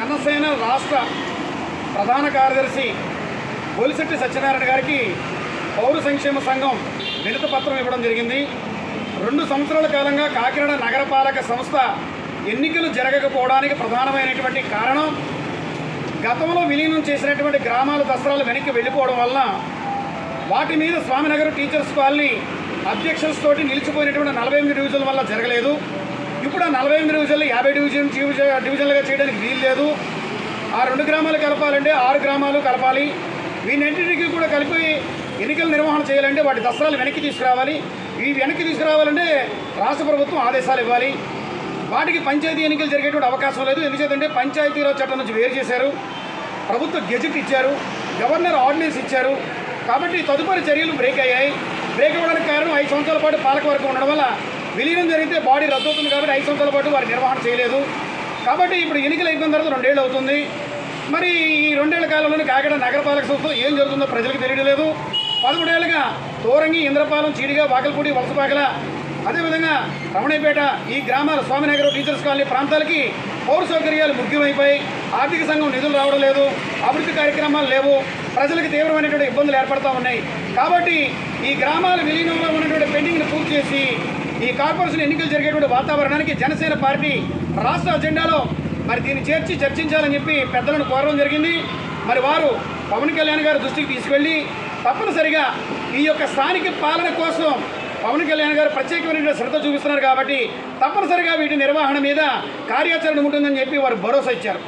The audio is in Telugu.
జనసేన రాష్ట్ర ప్రధాన కార్యదర్శి బొలిశెట్టి సత్యనారాయణ గారికి పౌర సంక్షేమ సంఘం వినత పత్రం ఇవ్వడం జరిగింది. రెండు సంవత్సరాల కాలంగా కాకినాడ నగరపాలక సంస్థ ఎన్నికలు జరగకపోవడానికి ప్రధానమైనటువంటి కారణం గతంలో విలీనం చేసినటువంటి గ్రామాల దసరాలు వెనక్కి వెళ్ళిపోవడం వలన వాటి మీద స్వామినగర్ టీచర్స్ కాలనీ అబ్జెక్షన్స్ తోటి నిలిచిపోయినటువంటి నలభై ఎనిమిది డివిజన్ల వల్ల జరగలేదు. ఇప్పుడు ఆ నలభై ఎనిమిది డివిజన్లు యాభై డివిజన్ డివిజన్లుగా చేయడానికి వీలు లేదు. ఆ రెండు గ్రామాలు కలపాలంటే ఆరు గ్రామాలు కలపాలి. వీటన్నింటికి కూడా కలిపి ఎన్నికల నిర్వహణ చేయాలంటే వాటి దసరాలు వెనక్కి తీసుకురావాలి. ఇవి వెనక్కి తీసుకురావాలంటే రాష్ట్ర ప్రభుత్వం ఆదేశాలు ఇవ్వాలి. వాటికి పంచాయతీ ఎన్నికలు జరిగేటువంటి అవకాశం లేదు. ఎందుచేతంటే పంచాయతీరాజ్ చట్టం నుంచి వేరు చేశారు. ప్రభుత్వ గెజెట్ ఇచ్చారు. గవర్నర్ ఆర్డినెన్స్ ఇచ్చారు. కాబట్టి తదుపరి చర్యలు బ్రేక్ అయ్యాయి. బ్రేక్ అవ్వడానికి కారణం ఐదు సంవత్సరాల పాటు పాలకవర్గం ఉండడం వల్ల విలీనం జరిగితే బాడీ రద్దు అవుతుంది కాబట్టి ఐదు సంవత్సరాల పాటు వారి నిర్వహణ చేయలేదు. కాబట్టి ఇప్పుడు ఎన్నికలు అయిపోయిన తర్వాత రెండేళ్ళు అవుతుంది. మరి ఈ రెండేళ్ళ కాలంలోనే కాకినాడ నగరపాలక సంస్థ ఏం జరుగుతుందో ప్రజలకు తెలియలేదు పదమూడేళ్ళుగా తోరంగి ఇంద్రపాలెం చీడిగా వాకలపూడి వలసపాకల అదేవిధంగా రమణయ్యపేట ఈ గ్రామాల స్వామినగర్ టీచర్స్ కాలనీ ప్రాంతాలకి పౌర సౌకర్యాలు ముఖ్యమైపోయి ఆర్థిక సంఘం నిధులు రావడం లేదు. అభివృద్ధి కార్యక్రమాలు లేవు. ప్రజలకు తీవ్రమైనటువంటి ఇబ్బందులు ఏర్పడుతూ ఉన్నాయి. కాబట్టి ఈ గ్రామాల విలీనంలో ఉన్నటువంటి పెండింగ్ని పూర్తి చేసి ఈ కార్పొరేషన్ ఎన్నికలు జరిగేటువంటి వాతావరణానికి జనసేన పార్టీ రాష్ట్ర అజెండాలో మరి దీన్ని చేర్చి చర్చించాలని చెప్పి పెద్దలను కోరడం జరిగింది. మరి వారు పవన్ కళ్యాణ్ గారి దృష్టికి తీసుకెళ్ళి తప్పనిసరిగా ఈ యొక్క స్థానిక పాలన కోసం పవన్ కళ్యాణ్ గారు ప్రత్యేకమైన శ్రద్ధ చూపిస్తున్నారు కాబట్టి తప్పనిసరిగా వీటి నిర్వహణ మీద కార్యాచరణ ఉంటుందని చెప్పి వారు భరోసా ఇచ్చారు.